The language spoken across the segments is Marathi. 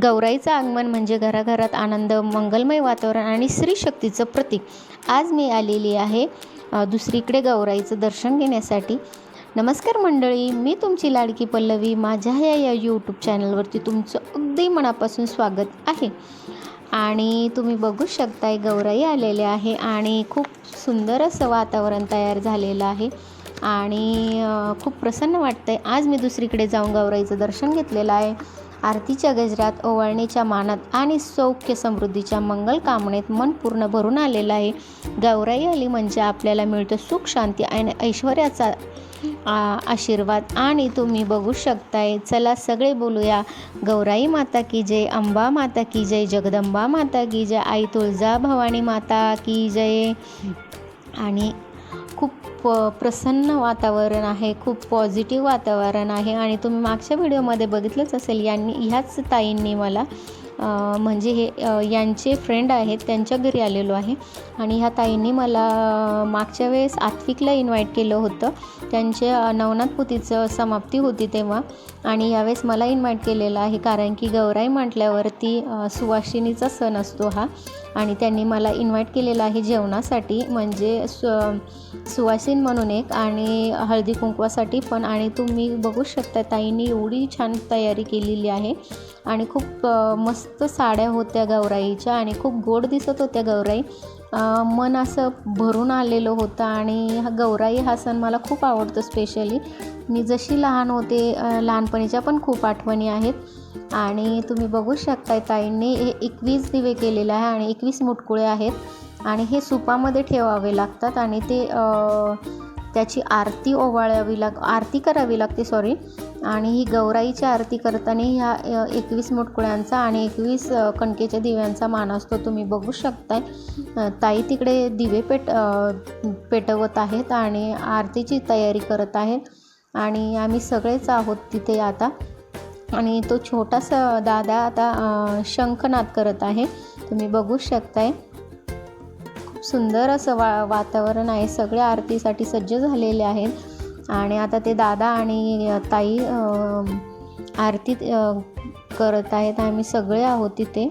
गौराईचं आगमन म्हणजे घराघरात आनंद मंगलमय वातावरण आणि स्त्री शक्तीचं प्रतीक. आज मी आलेली आहे दुसरीकडे गौराईचं दर्शन घेण्यासाठी. नमस्कार मंडळी मी तुमची लाडकी पल्लवी. माझ्या या या यूट्यूब चॅनलवरती तुमचं अगदी मनापासून स्वागत आहे. आणि तुम्ही बघू शकताय गौराई आलेले आहे आणि खूप सुंदर असं वातावरण तयार झालेलं आहे. आणि खूप प्रसन्न वाटतंय. आज मी दुसरीकडे जाऊन गौराईचं दर्शन घेतलेलं आहे. आरतीच्या गजरात ओवाळणीच्या मानात आणि सौख्य समृद्धीच्या मंगल कामनेत मन पूर्ण भरून आलेलं आहे. गौराई आली म्हणजे आपल्याला मिळतो सुख शांती आणि ऐश्वर्याचा आशीर्वाद. आणि तुम्ही बघू शकताय चला सगळे बोलूया. गौराई माता की जय अंबा माता की जय जगदंबा माता की जय आई तुळजा भवानी माता की जय. आणि खूप प्रसन्न वातावरण आहे खूप पॉझिटिव्ह वातावरण आहे आणि तुम्ही मागच्या व्हिडिओमध्ये बघितलंच असेल यांनी ह्याच ताईंनी मला म्हणजे हे यांचे फ्रेंड आहेत त्यांच्या घरी आलेलो आहे. आणि ह्या ताईंनी मला मागच्या वेळेस आत्विकला इन्व्हाइट केलं होतं. त्यांच्या नवनाथ पुतीचं समाप्ती होती तेव्हा. आणि यावेळेस मला इन्व्हाइट केलेलं आहे कारण की गौराई म्हटल्यावरती अं, सुवासिनीचा सण असतो हा. आणि त्यांनी मला इन्व्हाइट केलेलं आहे जेवणासाठी म्हणजे सु सुवासीन म्हणून एक आणि हळदी कुंकवासाठी पण. आणि तुम्ही बघू शकता ताईंनी एवढी छान तयारी केलेली आहे. आणि खूप मस्त साड्या होत्या गौराईच्या आणि खूप गोड दिसत होत्या गौराई. मन असं भरून आलेलं होतं आणि हा गौराई हा सण मला खूप आवडतो स्पेशली मी जशी लहान होते लहानपणीच्या पण खूप आठवणी आहेत. आणि तुम्ही बघू शकताय ताईंनी हे एकवीस दिवे केलेले आहे आणि एकवीस मुटकुळे आहेत. आणि हे सुपामध्ये ठेवावे लागतात आणि ते त्याची आरती ओवाळावी लाग आरती करावी लागते सॉरी आणि ही गौराईची आरती करताना ह्या एकवीस मुटकुळ्यांचा आणि एकवीस कणकेच्या दिव्यांचा मान असतो तुम्ही बघू शकताय. ताई तिकडे दिवे पेट पेटवत आहेत आणि आरतीची तयारी करत आहेत. आणि आम्ही सगळेच आहोत तिथे आता. आणि तो छोटासा दादा आता शंखनाद करत आहे. तुम्ही बघू शकताय. खूप सुंदर असं वा वातावरण आहे. सगळे आरतीसाठी सज्ज झालेले आहेत. आणि आता ते दादा आणि ताई आरती करत आहेत. आम्ही सगळे आहोत तिथे.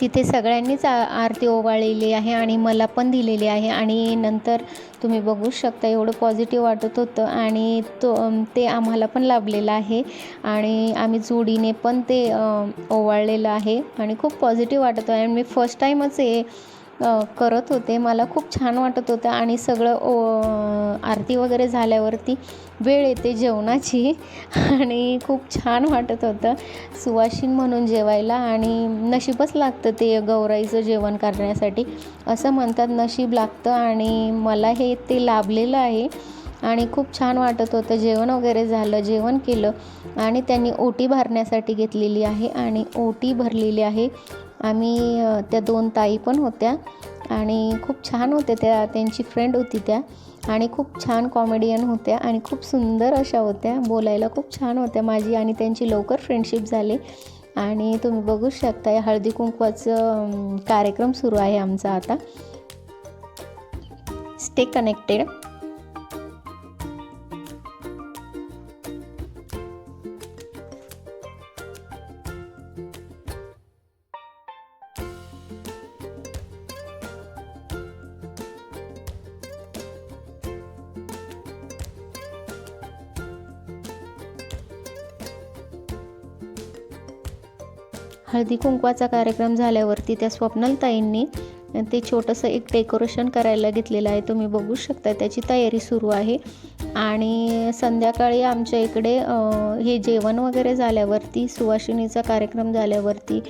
तिथे सगळ्यांनीच आ आरती ओवाळलेली आहे आणि मला पण दिलेली आहे आणि नंतर तुम्ही बघू शकता एवढं पॉझिटिव्ह वाटत होतं आणि तो ते आम्हाला पण लाभलेलं आहे. आणि आम्ही जोडीने पण ते ओवाळलेलं आहे आणि खूप पॉझिटिव्ह वाटत आहे आणि मी फर्स्ट टाईमच हे करत होते. मला खूप छान वाटत होतं आणि सगळं ओ आरती वगैरे झाल्यावरती वेळ येते जेवणाची. आणि खूप छान वाटत होतं. सुवाशीन म्हणून जेवायला आणि नशीबच लागतं ते गौराईचं जेवण करण्यासाठी. असं म्हणतात नशीब लागतं आणि मला हे ते लाभलेलं आहे. आणि खूप छान वाटत होतं. जेवण वगैरे झालं जेवण केलं आणि त्यांनी ओटी भरण्यासाठी घेतलेली आहे आणि ओटी भरलेली आहे. आम्ही त्या दोन ताई पण होत्या आणि खूप छान होत्या त्या त्यांची फ्रेंड होती त्या आणि खूप छान कॉमेडियन होत्या आणि खूप सुंदर अशा होत्या बोलायला खूप छान होत्या माझी आणि त्यांची लवकर फ्रेंडशिप झाली. आणि तुम्ही बघू शकता हळदी कुंकवाचं कार्यक्रम सुरू आहे आमचा आता. स्टे कनेक्टेड हळदी कुंकवाचा कार्यक्रम झाल्यावरती त्या स्वप्नलताईंनी ते छोटंसं एक डेकोरेशन करायला घेतलेलं आहे. तुम्ही बघू शकता त्याची तयारी सुरू आहे. आणि संध्याकाळी आमच्या इकडे हे जेवण वगैरे झाल्यावरती सुवासिनीचा कार्यक्रम झाल्यावरती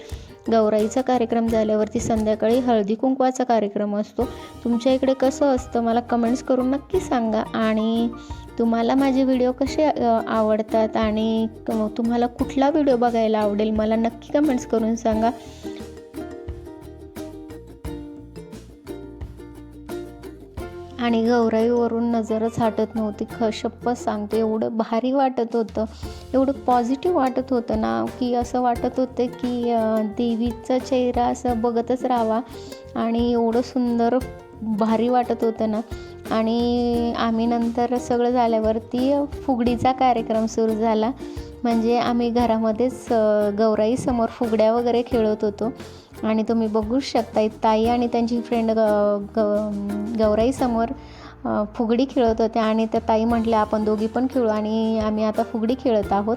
गौराईचा कार्यक्रम झाल्यावरती संध्याकाळी हळदी कुंकवाचा कार्यक्रम असतो. तुमच्या इकडे कसं असतं मला कमेंट्स करून नक्की सांगा. आणि तुम्हाला माझे व्हिडिओ कसे आवडतात आणि तुम्हाला कुठला व्हिडिओ बघायला आवडेल मला नक्की कमेंट्स करून सांगा. आणि गौराईवरून नजरच हटत नव्हती. ख सांगते एवढं भारी वाटत होतं. एवढं पॉझिटिव्ह वाटत होतं ना की असं वाटत होतं की देवीचा चेहरा असं बघतच राहावा. आणि एवढं सुंदर भारी वाटत होतं ना. आणि आम्ही नंतर सगळं झाल्यावरती फुगडीचा कार्यक्रम सुरू झाला. म्हणजे आम्ही घरामध्येच गौराईसमोर फुगड्या वगैरे खेळत होतो. आणि तुम्ही बघू शकता ताई आणि त्यांची फ्रेंड ग ग गौराईसमोर फुगडी खेळत होत्या. आणि त्या ताई म्हटल्या आपण दोघी पण खेळू. आणि आम्ही आता फुगडी खेळत आहोत.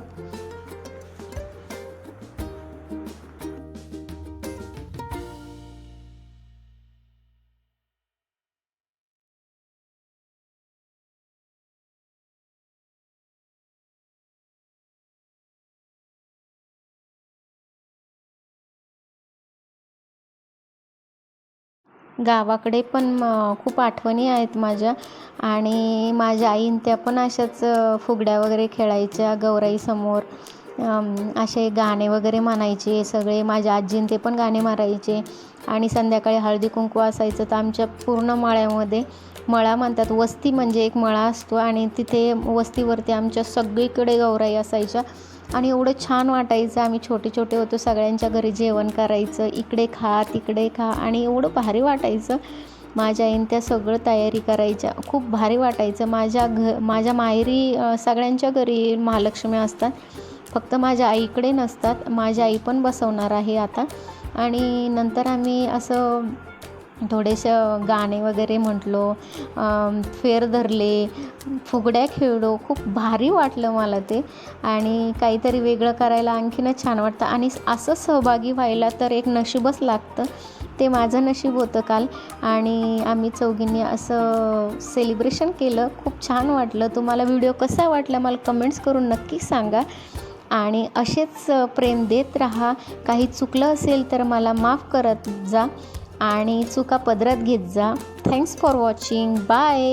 गावाकडे पण खूप आठवणी आहेत माझ्या. आणि माझ्या आईन त्या पण अशाच फुगड्या वगैरे खेळायच्या गौराईसमोर. असे गाणे वगैरे म्हणायचे सगळे माझ्या आजीन ते पण गाणे मारायचे आणि संध्याकाळी हळदी कुंकू असायचं तर आमच्या पूर्ण मळ्यामध्ये मळा म्हणतात वस्ती म्हणजे एक मळा असतो. आणि तिथे वस्तीवरती आमच्या सगळीकडे गौराई असायच्या. आणि एवढं छान वाटायचं. आम्ही छोटे छोटे होतो सगळ्यांच्या घरी जेवण करायचं. इकडे खा तिकडे खा आणि एवढं भारी वाटायचं. माझ्या आईन त्या सगळं तयारी करायच्या. खूप भारी वाटायचं. माझ्या घ माझ्या माहेरी सगळ्यांच्या घरी महालक्ष्मी असतात. फक्त माझ्या आईकडे नसतात. माझी आई पण बसवणार आहे आता. आणि नंतर आम्ही असं थोडेसं गाणे वगैरे म्हटलो फेर धरले फुगड्या खेळलो खूप भारी वाटलं मला ते. आणि काहीतरी वेगळं करायला आणखीनच छान वाटतं. आणि असं सहभागी व्हायला तर एक नशीबच लागतं. ते माझं नशीब होतं काल. आणि आम्ही चौघींनी असं सेलिब्रेशन केलं. खूप छान वाटलं. तुम्हाला व्हिडिओ कसा वाटला मला कमेंट्स करून नक्की सांगा. आणि असेच प्रेम देत राहा. काही चुकलं असेल तर मला माफ करत जा. आणि चुका पदरात घेत जा. Thanks for watching bye